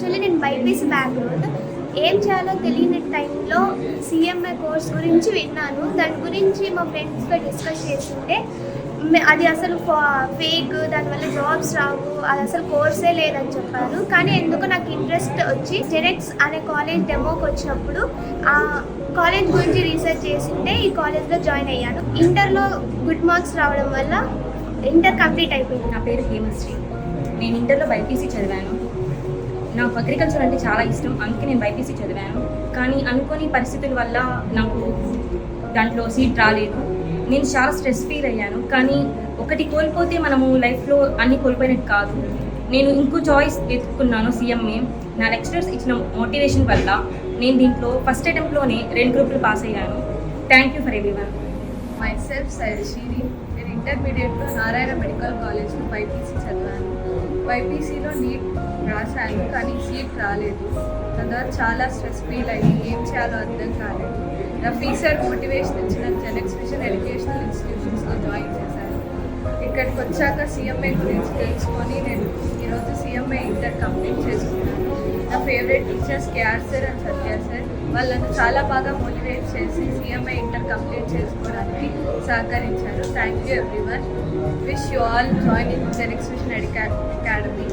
Actually నేను BiPC background. ఏం చేయాలో తెలియని టైంలో సిఎంఏ కోర్స్ గురించి విన్నాను. దాని గురించి మా ఫ్రెండ్స్తో డిస్కస్ చేస్తుంటే అది అసలు ఫేక్ దానివల్ల జాబ్స్ రావు అది అసలు కోర్సే లేదని చెప్పారు. కానీ ఎందుకు నాకు ఇంట్రెస్ట్ వచ్చి జెనెక్స్ అనే కాలేజ్ డెమోకి వచ్చినప్పుడు ఆ కాలేజ్ గురించి రీసెర్చ్ చేసింటే ఈ కాలేజ్లో జాయిన్ అయ్యాను. ఇంటర్లో గుడ్ మార్క్స్ రావడం వల్ల ఇంటర్ కంప్లీట్ అయిపోయింది. నా పేరు హేమశ్రీ. నేను ఇంటర్లో బైపీసీ చదివాను. నాకు అగ్రికల్చర్ అంటే చాలా ఇష్టం. అందుకే నేను బైపీసీ చదివాను. కానీ అనుకోని పరిస్థితుల వల్ల నాకు దాంట్లో సీట్ రాలేదు. నేను చాలా స్ట్రెస్ ఫీల్ అయ్యాను. కానీ ఒకటి కోల్పోతే మనము లైఫ్లో అన్ని కోల్పోయినట్టు కాదు. నేను ఇంకో చాయిస్ ఎత్తుకున్నాను సీఎంఏ నా లెక్చరర్స్ ఇచ్చిన మోటివేషన్ వల్ల నేను దీంట్లో ఫస్ట్ అటెంప్ట్లోనే రెండు గ్రూపులు పాస్ అయ్యాను. Thank you for everyone myself Sairashini నేను ఇంటర్మీడియట్లో నారాయణ మెడికల్ కాలేజ్లో బైపీసీ చదివాను. బైపీసీలో నీట్ రాశాను కానీ సీట్ రాలేదు. తర్వాత చాలా స్ట్రెస్ ఫీల్ అయ్యి ఏం చేయాలో అర్థం కాలేదు. నా ఫీసర్ మోటివేషన్ ఇచ్చిన జెనెక్స్ విజన్ ఎడ్యుకేషనల్ ఇన్స్టిట్యూషన్స్లో జాయిన్ చేశాను. ఇక్కడికి వచ్చాక సీఎంఏ గురించి తెలుసుకొని నేను ఈరోజు సీఎంఏ ఇంటర్ కంప్లీట్ చేసుకున్నాను. నా favourite teachers KR sir and Satya sir వాళ్ళను చాలా బాగా మోటివేట్ చేసి సీఎంఐ ఇంటర్ కంప్లీట్ చేసుకోవడానికి సహకరించారు. Thank you everyone wish you all join in Genex vision academy